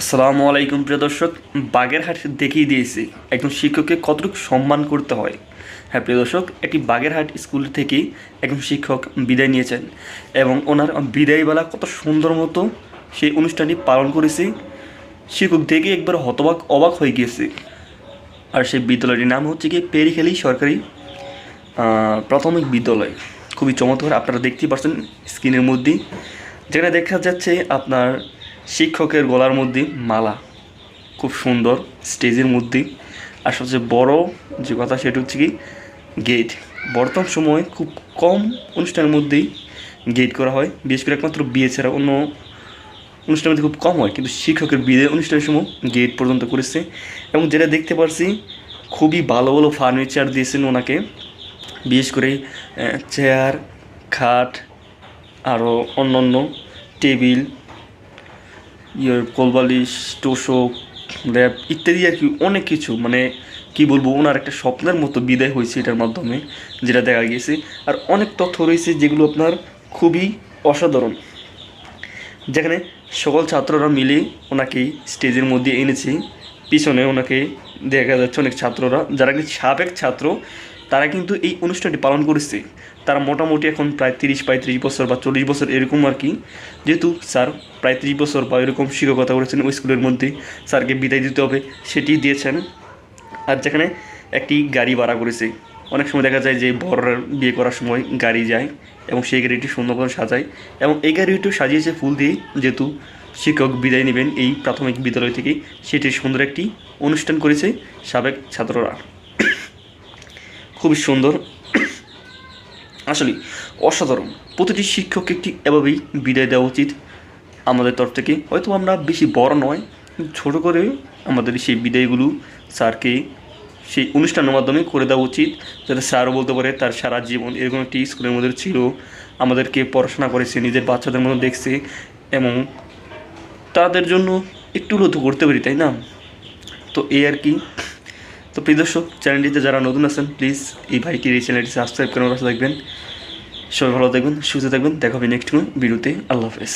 আসসালামু আলাইকুম প্রিয় দর্শক, বাগেরহাট দেখিয়ে দিয়েছি একজন শিক্ষককে কতটুকু সম্মান করতে হয়। হ্যাঁ প্রিয় দর্শক, একটি বাগেরহাট স্কুল থেকে একজন শিক্ষক বিদায় নিয়েছেন এবং ওনার বিদায়বেলা কত সুন্দর মতো সেই অনুষ্ঠানটি পালন করেছি। শিক্ষক দেখে একবার হতবাক, অবাক হয়ে গিয়েছে। আর সেই বিদ্যালয়টির নাম হচ্ছে কি পেরিখালি সরকারি প্রাথমিক বিদ্যালয়। খুবই চমৎকার, আপনারা দেখতেই পাচ্ছেন স্ক্রিনের মধ্যেই। যেখানে দেখা যাচ্ছে আপনার শিক্ষকের গলার মধ্যে মালা। খুব সুন্দর, স্টেজের মধ্যে। আর সবচেয়ে বড় যে কথা সেটা হচ্ছে কি গেট বর্তমান সময়ে খুব কম অনুষ্ঠানের মধ্যেই গেট করা হয়। বিশেষ করে একমাত্র বিয়ে ছাড়া অন্য অনুষ্ঠানের মধ্যে খুব কম হয়। কিন্তু শিক্ষকের বিয়ে অনুষ্ঠানের সময় গেট পর্যন্ত করেছে। এবং যেটা দেখতে পারছি, খুবই ভালো ভালো ফার্নিচার দিয়েছেন ওনাকে। বিশেষ করে চেয়ার খাট আরও অন্যান্য টেবিল ইয়ের কোলবালিশ, তোষক ল্যাব ইত্যাদি আর কি, অনেক কিছু মানে কি বলব, ওনার একটা স্বপ্নের মতো বিদায় হয়েছে এটার মাধ্যমে, যেটা দেখা গিয়েছে আর অনেক তথ্য রয়েছে যেগুলো আপনার খুবই অসাধারণ। যেখানে সকল ছাত্ররা মিলে ওনাকে স্টেজের মধ্যে এনেছে, পিছনে ওনাকে দেখা যাচ্ছে অনেক ছাত্ররা, যারা কি সাবেক ছাত্র তারা কিন্তু এই অনুষ্ঠানটি পালন করেছে। তারা মোটামুটি এখন প্রায় তিরিশ, পঁয়ত্রিশ বছর বা চল্লিশ বছর এরকম আর কি। যেহেতু স্যার প্রায় ত্রিশ বছর বা এরকম শিক্ষকতা করেছেন ওই স্কুলের মধ্যে স্যারকে বিদায় দিতে হবে সেটি দিয়েছেন। আর যেখানে একটি গাড়ি ভাড়া করেছে। অনেক সময় দেখা যায় যে বড়রা বিয়ে করার সময় গাড়ি যায় এবং সেই গাড়িটি সুন্দর করে সাজায় এবং এই গাড়িটিও সাজিয়েছে ফুল দিয়ে, যেহেতু শিক্ষক বিদায় নেবেন এই প্রাথমিক বিদ্যালয় থেকে সেটি সুন্দর একটি অনুষ্ঠান করেছে সাবেক ছাত্ররা। খুবই সুন্দর। আসলে অসাধারণ। প্রতিটি শিক্ষককে একটি এভাবেই বিদায় দেওয়া উচিত আমাদের তরফ থেকে। হয়তো আমরা বেশি বড় নয়, ছোটো করে আমাদের সেই বিদায়গুলো স্যারকে সেই অনুষ্ঠানের মাধ্যমে করে দেওয়া উচিত, যাতে স্যারও বলতে পারে তার সারা জীবন এরকম একটি স্কুলের মধ্যে ছিল, আমাদেরকে পড়াশোনা করেছে, নিজের বাচ্চাদের মতো দেখছে এবং তাদের জন্য একটু তো করতে পারি, তাই না? তো এই আর কি। তো প্রিয় দর্শক চ্যানেলটিতে যারা নতুন আছেন প্লিজ এই ভাইটির এই চ্যানেলটি সাবস্ক্রাইব করে আমার পাশে থাকবেন। সবাই ভালো থাকবেন, সুস্থ থাকবেন। দেখা হবে নেক্সট কোনো ভিডিওতে আল্লাহ হাফেজ।